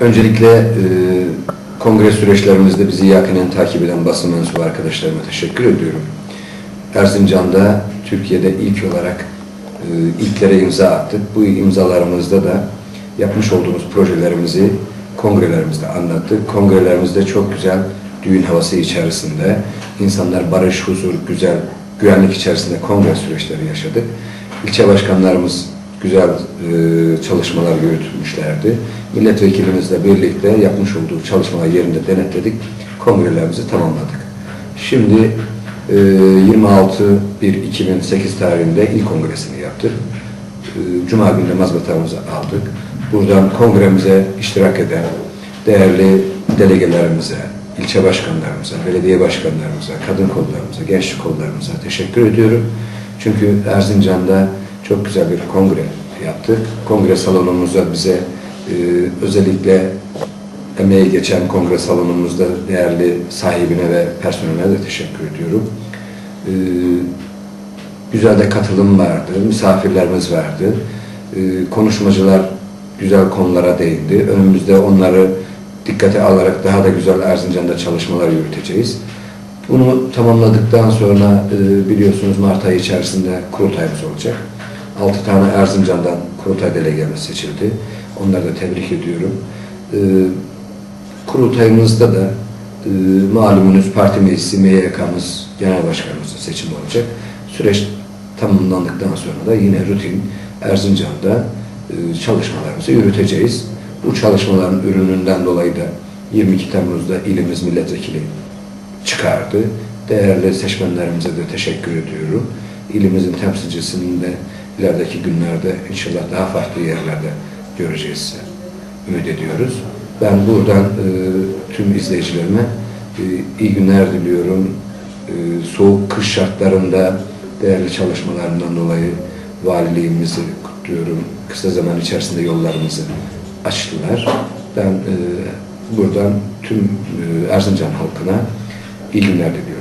Öncelikle e, kongre süreçlerimizde bizi yakinen takip eden basın mensubu arkadaşlarıma teşekkür ediyorum. Erzincan'da Türkiye'de ilk olarak e, ilklere imza attık. Bu imzalarımızda da yapmış olduğumuz projelerimizi kongrelerimizde anlattık. Kongrelerimizde çok güzel düğün havası içerisinde insanlar barış, huzur, güzel, güvenlik içerisinde kongre süreçleri yaşadık. İlçe başkanlarımız güzel e, çalışmalar yürütmüşlerdi. Milletvekilimizle birlikte yapmış olduğu çalışmalar yerinde denetledik. Kongrelerimizi tamamladık. Şimdi e, 26-1-2008 tarihinde ilk kongresini yaptık. E, Cuma günü mazbatamızı aldık. Buradan kongremize iştirak eden değerli delegelerimize, ilçe başkanlarımıza, belediye başkanlarımıza, kadın kollarımıza, gençlik kollarımıza teşekkür ediyorum. Çünkü Erzincan'da çok güzel bir kongre yaptık. Kongre salonumuzda bize e, özellikle emeği geçen kongre salonumuzda değerli sahibine ve personeline de teşekkür ediyorum. E, güzel de katılım vardı, misafirlerimiz vardı. E, konuşmacılar güzel konulara değindi. Önümüzde onları dikkate alarak daha da güzel Erzincan'da çalışmalar yürüteceğiz. Bunu tamamladıktan sonra e, biliyorsunuz Mart ayı içerisinde kurultayımız olacak. 6 tane Erzincan'dan kurultay delegemiz seçildi. Onları da tebrik ediyorum. E, kurultayımızda da e, malumunuz parti meclisi, MYK'mız, genel başkanımızın seçimi olacak. Süreç tamamlandıktan sonra da yine rutin Erzincan'da e, çalışmalarımızı yürüteceğiz. Bu çalışmaların ürününden dolayı da 22 Temmuz'da ilimiz milletvekili çıkardı. Değerli seçmenlerimize de teşekkür ediyorum. İlimizin temsilcisini de ilerideki günlerde inşallah daha farklı yerlerde göreceğiz. Ümit ediyoruz. Ben buradan e, tüm izleyicilerime e, iyi günler diliyorum. E, soğuk kış şartlarında değerli çalışmalarından dolayı valiliğimizi kutluyorum. Kısa zaman içerisinde yollarımızı açtılar. Ben e, buradan tüm e, Erzincan halkına iyi günler diliyorum.